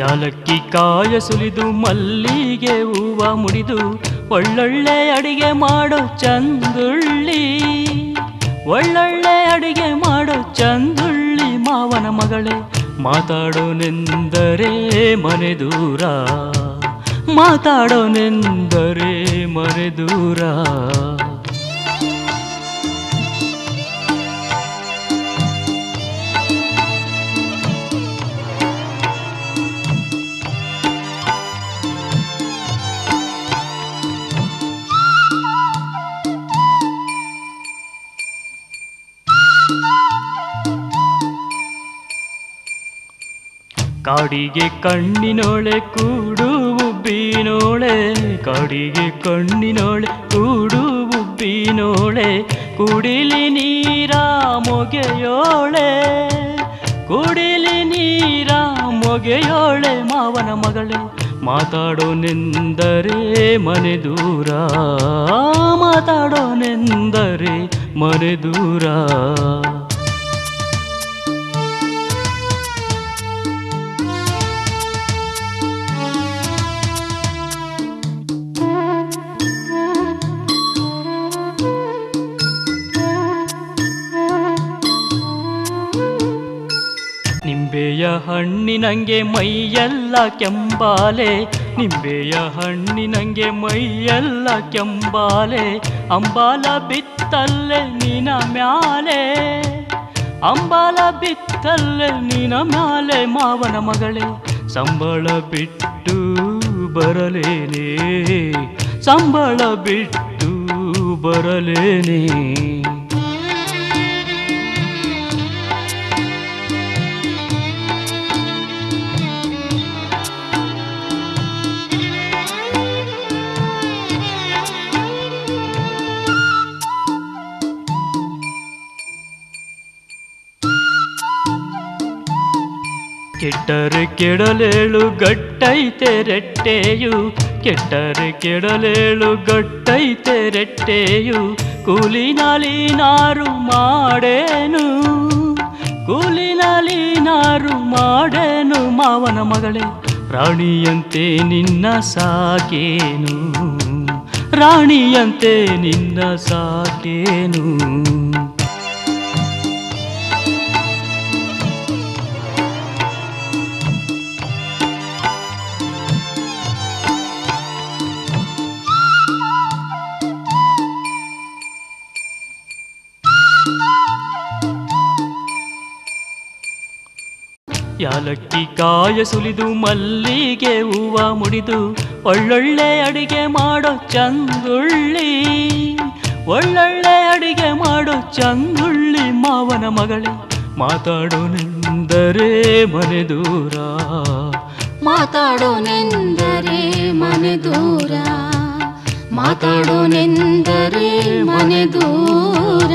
ಯಾಲಕ್ಕಿ ಕಾಯ ಸುಲಿದು ಮಲ್ಲಿಗೆ ಹೂವ ಮುಡಿದು ಒಳ್ಳೊಳ್ಳೆ ಅಡಿಗೆ ಮಾಡೋ ಚಂದುಳ್ಳಿ. ಒಳ್ಳೊಳ್ಳೆ ಅಡಿಗೆ ಮಾಡೋ ಚಂದುಳ್ಳಿ ಮಾವನ ಮಗಳೇ, ಮಾತಾಡೋನೆಂದರೆ ಮನೆ ದೂರ. ಮಾತಾಡೋನೆಂದರೆ ಮನೆ ದೂರ. ಕಾಡಿಗೆ ಕಣ್ಣಿನೊಳೆ ಕೂಡು ಉಬ್ಬಿನೋಳೆ, ಕಾಡಿಗೆ ಕಣ್ಣಿನೊಳೆ ಕೂಡು ಉಬ್ಬಿನೋಳೆ, ಕುಡಿಲಿ ನೀರ ಮೊಗೆಯೋಳೆ, ಕುಡಿಲಿ ನೀರ ಮೊಗೆಯೋಳೆ ಮಾವನ ಮಗಳೇ, ಮಾತಾಡೋನೆಂದರೆ ಮನೆ ದೂರ, ಮಾತಾಡೋನೆಂದರೆ ಮನೆ ದೂರ. ನಿಂಬೆಯ ಹಣ್ಣಿನಂಗೆ ಮೈಯೆಲ್ಲ ಕೆಂಬಾಲೆ. ನಿಂಬೆಯ ಹಣ್ಣಿನಂಗೆ ಮೈಯೆಲ್ಲ ಕೆಂಬಾಲೆ. ಅಂಬಾಲ ಬಿತ್ತಲ್ಲೆ ನಿನ ಮ್ಯಾಲೆ. ಅಂಬಾಲ ಬಿತ್ತಲ್ಲೆ ನಿನ ಮ್ಯಾಲೆ ಮಾವನ ಮಗಳೇ. ಸಂಬಳ ಬಿಟ್ಟು ಬರಲೇನೆ. ಸಂಬಳ ಬಿಟ್ಟು ಬರಲೇನೆ. ಕೆಟ್ಟರೆ ಕೆಡಲೇಳು ಗಟ್ಟೈತೆ ರೆಟ್ಟೆಯು, ಕೆಟ್ಟರೆ ಕೆಡಲೇಳು ಗಟ್ಟೈತೆ ರೆಟ್ಟೆಯು ಕೂಲಿನಲ್ಲಿ ನಾರು ಮಾಡೇನು ಕೂಲಿನಲ್ಲಿ ನಾರು ಮಾಡೇನು ಮಾವನ ಮಗಳೇ, ರಾಣಿಯಂತೆ ನಿನ್ನ ಸಾಕೇನು, ರಾಣಿಯಂತೆ ನಿನ್ನ ಸಾಕೇನು. ಯಾಲಕ್ಕಿ ಕಾಯ ಸುಲಿದು ಮಲ್ಲಿಗೆ ಹೂವ ಮುಡಿದು ಒಳ್ಳೊಳ್ಳೆ ಅಡಿಗೆ ಮಾಡೋ ಚಂದುಳ್ಳಿ. ಒಳ್ಳೊಳ್ಳೆ ಅಡಿಗೆ ಮಾಡೋ ಚಂದುಳ್ಳಿ ಮಾವನ ಮಗಳೇ ಮಾತಾಡೋನೆಂದರೆ ಮನೆ ದೂರ. ಮಾತಾಡೋನೆಂದರೆ ಮನೆ ದೂರ. ಮಾತಾಡೋನೆಂದರೆ ಮನೆ ದೂರ.